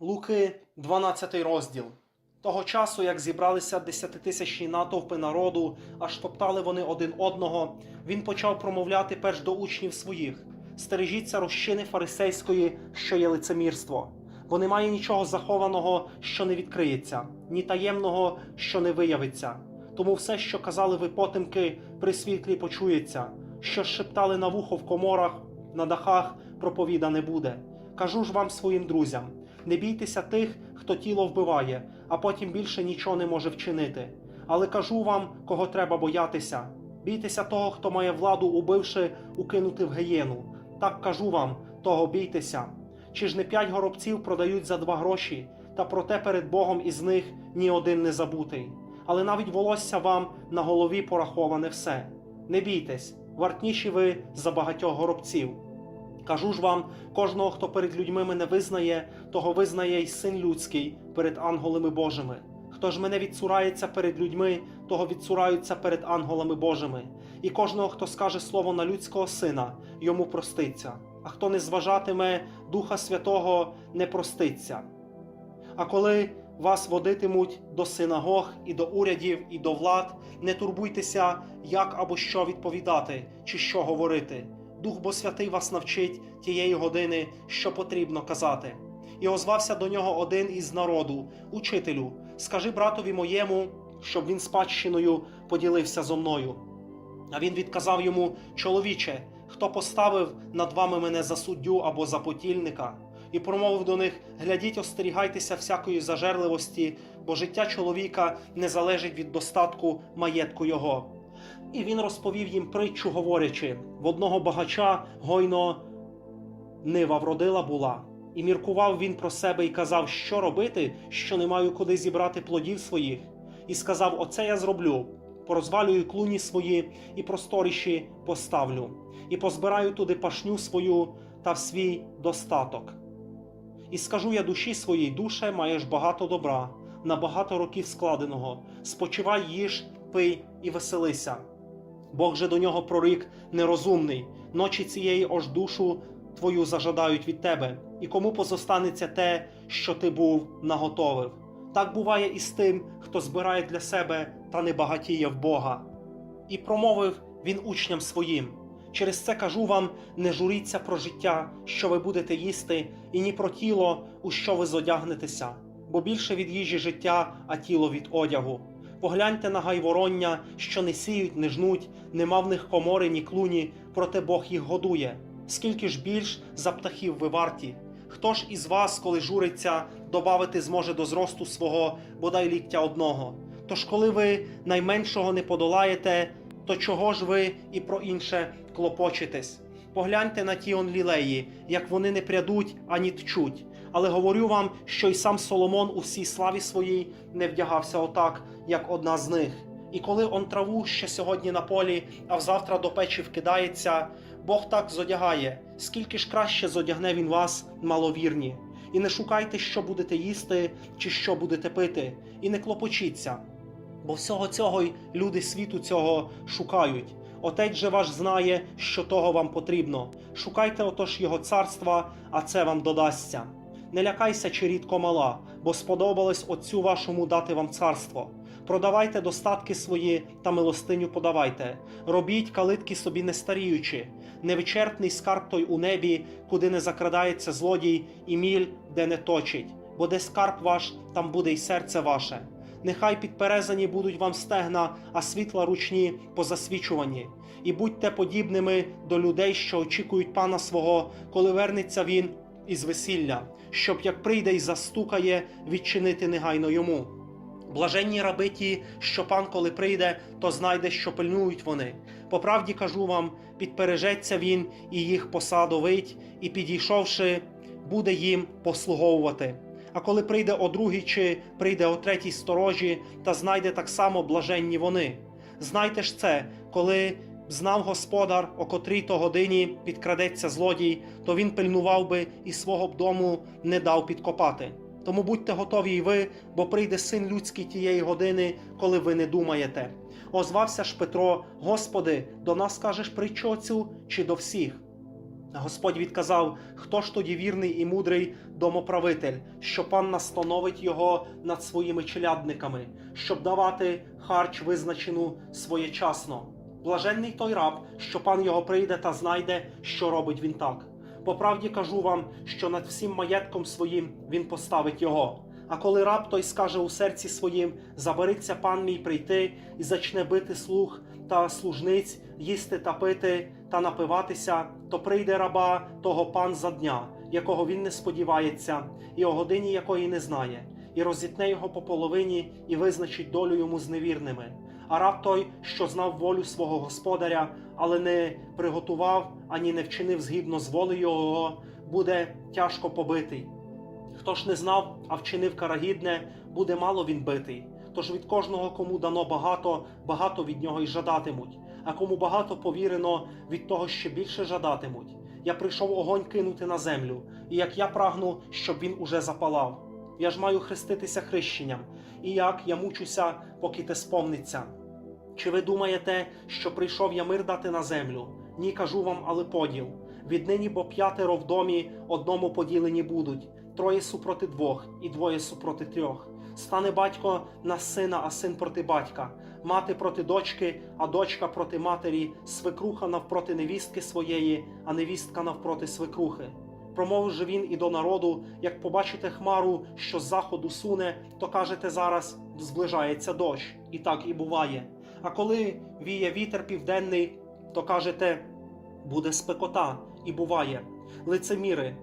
Луки, 12 розділ. Того часу, як зібралися десятитисячні натовпи народу, аж топтали вони один одного, він почав промовляти перш до учнів своїх: стережіться розчини фарисейської, що є лицемірство, бо немає нічого захованого, що не відкриється, ні таємного, що не виявиться. Тому все, що казали ви потемки, при світлі почується, що шептали на вухо в коморах, на дахах, проповіда не буде. Кажу ж вам своїм друзям: не бійтеся тих, хто тіло вбиває, а потім більше нічого не може вчинити. Але кажу вам, кого треба боятися. Бійтеся того, хто має владу, убивши, укинути в гієну. Так кажу вам, того бійтеся. Чи ж не п'ять горобців продають за два гроші, та проте перед Богом із них ні один не забутий. Але навіть волосся вам на голові пораховане все. Не бійтесь, вартніші ви за багатьох горобців. Кажу ж вам, кожного, хто перед людьми мене визнає, того визнає й син людський перед ангелами Божими. Хто ж мене відцурається перед людьми, того відцураються перед ангелами Божими. І кожного, хто скаже слово на людського сина, йому проститься. А хто не зважатиме Духа Святого, не проститься. А коли вас водитимуть до синагог і до урядів, і до влад, не турбуйтеся, як або що відповідати, чи що говорити. Дух бо святий вас навчить тієї години, що потрібно казати. І озвався до нього один із народу, учителю, скажи братові моєму, щоб він спадщиною поділився зо мною. А він відказав йому: Чоловіче, хто поставив над вами мене за суддю або за потільника, і промовив до них: глядіть, остерігайтеся всякої зажерливості, бо життя чоловіка не залежить від достатку маєтку його. І він розповів їм притчу, говорячи: в одного багача гойно нива вродила була. І міркував він про себе і казав, що робити, що не маю куди зібрати плодів своїх. І сказав: Оце я зроблю. Порозвалюю клуні свої і просторіші поставлю, і позбираю туди пашню свою та свій достаток. І скажу я душі своїй, душе, маєш багато добра, на багато років складеного. Спочивай, їж, пий і веселися. Бог же до нього прорік нерозумний, ночі цієї ож душу твою зажадають від тебе, і кому позостанеться те, що ти був наготовив. Так буває і з тим, хто збирає для себе та не багатіє в Бога. І промовив він учням своїм. Через це кажу вам: не журіться про життя, що ви будете їсти, і ні про тіло, у що ви зодягнетеся, бо більше від їжі життя, а тіло від одягу. Погляньте на гайвороння, що не сіють, не жнуть, нема в них комори, ні клуні, проте Бог їх годує. Скільки ж більш за птахів ви варті? Хто ж із вас, коли журиться, добавити зможе до зросту свого бодай ліктя одного? Тож, коли ви найменшого не подолаєте, то чого ж ви і про інше клопочетесь? Погляньте на ті он лілеї, як вони не прядуть ані тчуть. Але говорю вам, що й сам Соломон у всій славі своїй не вдягався отак, як одна з них. І коли он траву ще сьогодні на полі, а взавтра до печі вкидається, Бог так зодягає, скільки ж краще зодягне він вас, маловірні. І не шукайте, що будете їсти чи що будете пити, і не клопочіться. Бо всього цього й люди світу цього шукають. Отець же ваш знає, що того вам потрібно. Шукайте отож його царства, а це вам додасться. Не лякайся, чи рідко мала, бо сподобалось Отцю вашому дати вам царство. Продавайте достатки свої та милостиню подавайте. Робіть калитки собі не старіючи, невичерпний скарб той у небі, куди не закрадається злодій, і міль, де не точить, бо де скарб ваш, там буде й серце ваше. Нехай підперезані будуть вам стегна, а світла ручні позасвічувані. І будьте подібними до людей, що очікують пана свого, коли вернеться він із весілля, щоб як прийде й застукає, відчинити негайно йому. Блаженні раби ті, що пан, коли прийде, то знайде, що пильнують вони. По правді кажу вам, підпережеться він і їх посадовить, і підійшовши, буде їм послуговувати. А коли прийде о другій чи прийде о третій сторожі, та знайде так само блаженні вони. Знайте ж це, коли знав господар, о котрій то годині підкрадеться злодій, то він пильнував би і свого б дому не дав підкопати. Тому будьте готові й ви, бо прийде син людський тієї години, коли ви не думаєте. Озвався ж Петро: Господи, до нас кажеш притчу цю чи до всіх? Господь відказав: Хто ж тоді вірний і мудрий домоправитель, що пан настановить його над своїми челядниками, щоб давати харч визначену своєчасно. Блаженний той раб, що пан його прийде та знайде, що робить він так. По правді кажу вам, що над всім маєтком своїм він поставить його. А коли раб той скаже у серці своїм: забериться пан мій прийти і зачне бити слуг та служниць, їсти та пити та напиватися, то прийде раба того пан за дня, якого він не сподівається, і о годині якої не знає, і розітне його по половині, і визначить долю йому з невірними. А раб той, що знав волю свого господаря, але не приготував ані не вчинив згідно з волею його, буде тяжко побитий. Хто ж не знав, а вчинив карагідне, буде мало він битий. Тож від кожного, кому дано багато, багато від нього й жадатимуть, а кому багато повірено, від того ще більше жадатимуть. Я прийшов огонь кинути на землю, і як я прагну, щоб він уже запалав. Я ж маю хреститися хрещенням, і як я мучуся, поки те сповниться. Чи ви думаєте, що прийшов я мир дати на землю? Ні, кажу вам, але поділ. Віднині бо п'ятеро в домі одному поділені будуть, троє супроти двох, і двоє супроти трьох. Стане батько на сина, а син проти батька, мати проти дочки, а дочка проти матері, свекруха навпроти невістки своєї, а невістка навпроти свекрухи. Промовив же він і до народу: як побачите хмару, що з заходу суне, то кажете зараз зближається дощ, і так і буває. А коли віє вітер південний, то кажете, буде спекота, і буває. Лицеміри,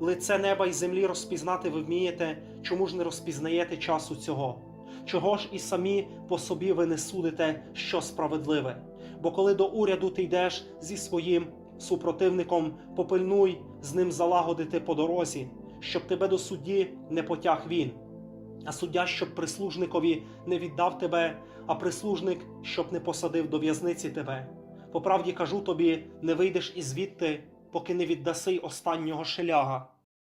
лице неба й землі розпізнати ви вмієте, чому ж не розпізнаєте часу цього? Чого ж і самі по собі ви не судите, що справедливе? Бо коли до уряду ти йдеш зі своїм супротивником, попильнуй з ним залагодити по дорозі, щоб тебе до судді не потяг він. А суддя, щоб прислужникові не віддав тебе, а прислужник, щоб не посадив до в'язниці тебе. По правді кажу тобі, не вийдеш і звідти, поки не віддаси останнього шеляга.